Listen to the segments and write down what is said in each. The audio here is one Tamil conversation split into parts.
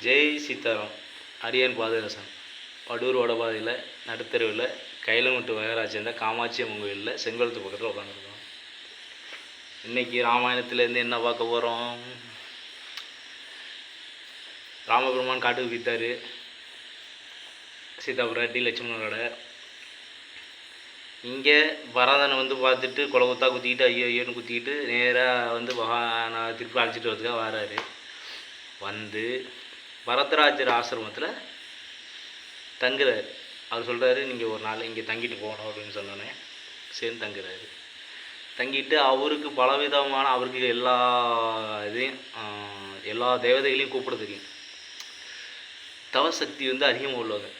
ஜெய் சீதாராம். அரியன் பாதரசன். வடூர் வடபாதையில் நடுத்தெருவில் கைலமுட்டு மகராஜேந்திர காமாட்சி அம்மன் கோயிலில் செங்கோலத்து பக்கத்தில் உட்காந்துருக்கோம் இன்னைக்கு ராமாயணத்துலேருந்து என்ன பார்க்க போகிறோம் ராமபெருமான் காட்டுக்கு வித்தார் சீதா டி. லட்சுமணனோட இங்கே பரதனை வந்து பார்த்துட்டு குலை குத்தா குத்திக்கிட்டு ஐயோ ஐயோன்னு குத்திக்கிட்டு நேராக வந்து மகா நான் திருப்பி அழைச்சிட்டு வரதுக்காக வராரு. வந்து பரதராஜர் ஆசிரமத்தில் தங்குறாரு. அவர் சொல்கிறாரு நீங்கள் ஒரு நாள் இங்கே தங்கிட்டு போகணும் அப்படின்னு சொன்னோன்னே சேர்ந்து தங்குறாரு. தங்கிட்டு அவருக்கு பலவிதமான அவருக்கு எல்லா இதையும் எல்லா தேவதைகளையும் கூப்பிடுறதுக்கு தவசக்தி வந்து அதிகமாக உள்ளவங்க.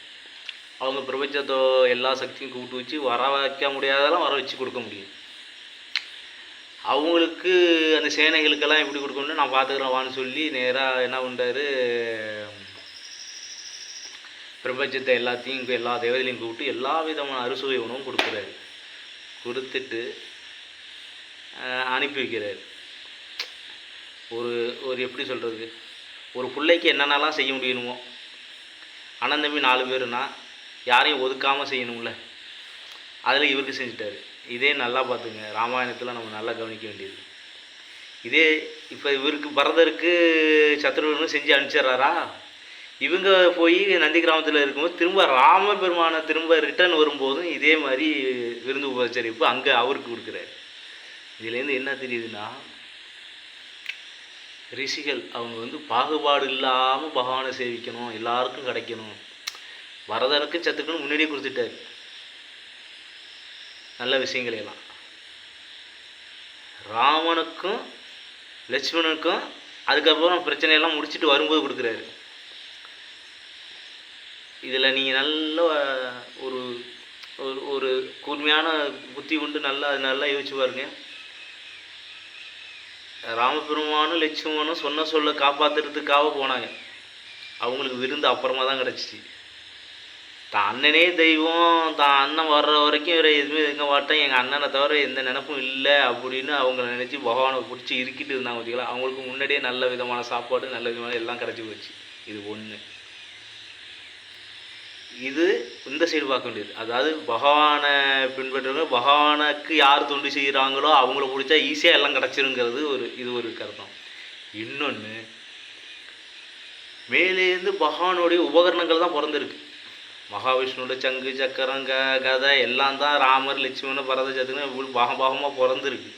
அவங்க பிரபஞ்சத்தோ எல்லா சக்தியும் கூப்பிட்டு வச்சு வர வைக்க முடியாதெல்லாம் வர வச்சு கொடுக்க முடியும். அவங்களுக்கு அந்த சேனைகளுக்கெல்லாம் எப்படி கொடுக்கணும்னு நான் பார்த்துக்கிறேன் வான்னு சொல்லி நேராக என்ன பண்ணுறாரு பிரபஞ்சத்தை எல்லாத்தையும் எல்லா தேவதையும் கூப்பிட்டு எல்லா விதமான அறுசுவை உணவும் கொடுக்குறாரு. கொடுத்துட்டு அனுப்பி வைக்கிறாரு. ஒரு ஒரு எப்படி சொல்கிறது ஒரு பிள்ளைக்கு என்னென்னலாம் செய்ய முடியணுமோ அண்ணன் தம்பி நாலு பேருனா யாரையும் ஒதுக்காமல் செய்யணும்ல. அதில் இவருக்கு செஞ்சிட்டாரு. இதே நல்லா பார்த்துங்க. ராமாயணத்தில் நம்ம நல்லா கவனிக்க வேண்டியது. இதே இப்போ இவருக்கு பரதருக்கு சத்ருகனும் செஞ்சு அனுப்பிச்சிடுறாரா? இவங்க போய் நந்தி கிராமத்தில் இருக்கும்போது திரும்ப ராம பெருமானை திரும்ப ரிட்டர்ன் வரும்போதும் இதே மாதிரி விருந்து உபச்சரிப்பு அங்கே அவருக்கு கொடுக்குறாரு. இதுலேருந்து என்ன தெரியுதுன்னா ரிஷிகள் அவங்க வந்து பாகுபாடு இல்லாமல் பகவானை சேவிக்கணும் எல்லாருக்கும் கிடைக்கணும். வரதனுக்கும் சத்துக்கணும் முன்னாடியே கொடுத்துட்டாரு. நல்ல விஷயங்களையெல்லாம் ராமனுக்கும் லட்சுமணனுக்கும் அதுக்கப்புறம் பிரச்சனையெல்லாம் முடிச்சுட்டு வரும்போது கொடுக்குறாரு. இதில் நீங்கள் நல்ல ஒரு ஒரு ஒரு கூர்மையான புத்தி கொண்டு நல்லா நல்லா யோசிச்சு பாருங்க. ராமபெருமானும் லட்சுமணனும் சொன்ன சொல்ல காப்பாற்றுறதுக்காக போனாங்க. அவங்களுக்கு விருந்து அப்புறமா தான் கிடச்சிச்சு. தான் அண்ணனே தெய்வம் தான் அண்ணன் வர்ற வரைக்கும் வேறு எதுவுமே இருக்க மாட்டேன். எங்கள் அண்ணனை தவிர எந்த நினப்பும் இல்லை அப்படின்னு அவங்கள நினச்சி பகவானை பிடிச்சி இருக்கிட்டு இருந்தாங்க பார்த்தீங்களா அவங்களுக்கு முன்னாடியே நல்ல விதமான சாப்பாடு நல்ல விதமான எல்லாம் கிடச்சி போச்சு. இது ஒன்று இது இந்த சைடு பார்க்க வேண்டியது. அதாவது பகவானை பின்பற்றுறவங்க பகவானுக்கு யார் தொண்டு செய்கிறாங்களோ அவங்கள பிடிச்சா ஈஸியாக எல்லாம் கிடச்சிருங்கிறது ஒரு இது ஒரு கருத்தம். இன்னொன்று மேலேருந்து பகவானுடைய உபகரணங்கள் தான் பிறந்திருக்கு. மகாவிஷ்ணுவோட சங்கு சக்கரம் க கதை எல்லாம் தான் ராமர் லட்சுமணன் பரத சத்துன்னு பாகம் பாகமாக பிறந்திருக்கு.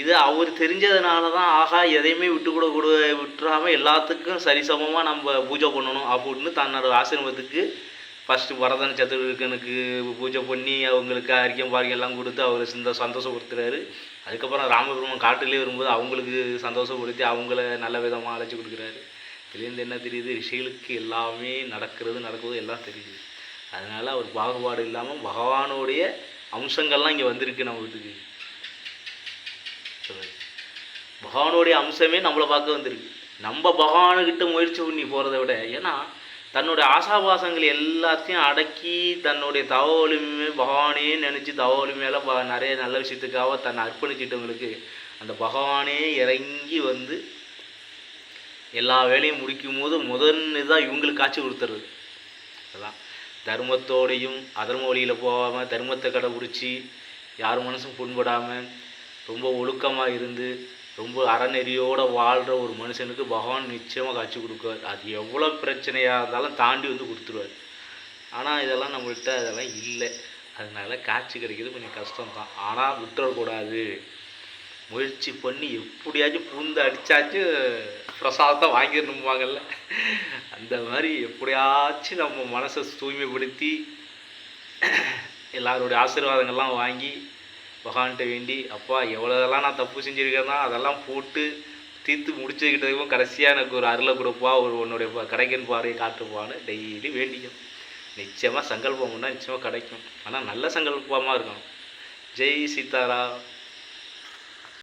இது அவர் தெரிஞ்சதுனால தான் ஆகா எதையுமே விட்டு கூட விட்டுறாமல் எல்லாத்துக்கும் சரிசமமாக நம்ம பூஜை பண்ணணும் அப்படின்னு தன்னோட ஆசிரமத்துக்கு ஃபஸ்ட்டு பரதன் சதுர்கனுக்கு பூஜை பண்ணி அவங்களுக்கு அரிக்கம் பாரியம் எல்லாம் கொடுத்து அவர் சிந்த சந்தோஷப்படுத்துறாரு. அதுக்கப்புறம் ராமபெருமான் காட்டிலே வரும்போது அவங்களுக்கு சந்தோஷப்படுத்தி அவங்கள நல்ல விதமாக அழைச்சி கொடுக்குறாரு. இதுலேருந்து என்ன தெரியுது? ரிஷிகளுக்கு எல்லாமே நடக்கிறது நடக்குது எல்லாம் தெரியுது. அதனால் அவர் பாகுபாடு இல்லாமல் பகவானுடைய அம்சங்கள்லாம் இங்கே வந்திருக்கு நம்ம வீட்டுக்கு. பகவானுடைய அம்சமே நம்மளை பார்க்க வந்திருக்கு. நம்ம பகவானுக்கிட்ட முயற்சி பண்ணி போகிறத விட ஏன்னா தன்னுடைய ஆசாபாசங்கள் எல்லாத்தையும் அடக்கி தன்னுடைய தகவலுமே பகவானே நினச்சி தவ மேலே ப நிறைய நல்ல விஷயத்துக்காக தன்னை அர்ப்பணிச்சிட்டவங்களுக்கு அந்த பகவானே இறங்கி வந்து எல்லா வேலையும் முடிக்கும் போது முதன் இதாக இவங்களுக்கு காட்சி கொடுத்துறது. அதான். தர்மத்தோடையும் அதர்ம வழியில் போகாமல் தர்மத்தை கடைபிடிச்சி யார் மனசும் புண்படாமல் ரொம்ப ஒழுக்கமாக இருந்து ரொம்ப அறநெறியோடு வாழ்கிற ஒரு மனுஷனுக்கு பகவான் நிச்சயமாக காட்சி கொடுக்குவார். அது எவ்வளோ பிரச்சனையாக இருந்தாலும் தாண்டி வந்து கொடுத்துருவார். ஆனால் இதெல்லாம் நம்மள்கிட்ட அதெல்லாம் இல்லை. அதனால காட்சி கிடைக்கிறது கொஞ்சம் கஷ்டம்தான். ஆனால் விட்டுறக்கூடாது. முயற்சி பண்ணி எப்படியாச்சும் பூந்து அடித்தாச்சும் பிரசாதத்தை வாங்கிடணும்பாங்கல்ல. அந்த மாதிரி எப்படியாச்சும் நம்ம மனசை தூய்மைப்படுத்தி எல்லாருடைய ஆசீர்வாதங்கள்லாம் வாங்கி பகவான்கிட்ட வேண்டி அப்பா எவ்வளோதெல்லாம் நான் தப்பு செஞ்சுருக்கேன்னா அதெல்லாம் போட்டு தீர்த்து முடிச்சுக்கிட்டதுக்கும் கடைசியாக எனக்கு ஒரு அருளை கொடுப்பா ஒரு உன்னுடைய ப- கிடைக்கும் காட்டுப்பான்னு டெய்லி வேண்டிக்கும் நிச்சயமாக சங்கல்பம் பண்ணால் நிச்சயமாக கிடைக்கும். ஆனால் நல்ல சங்கல்பமாக இருக்கணும். ஜெய் சீதாராம்.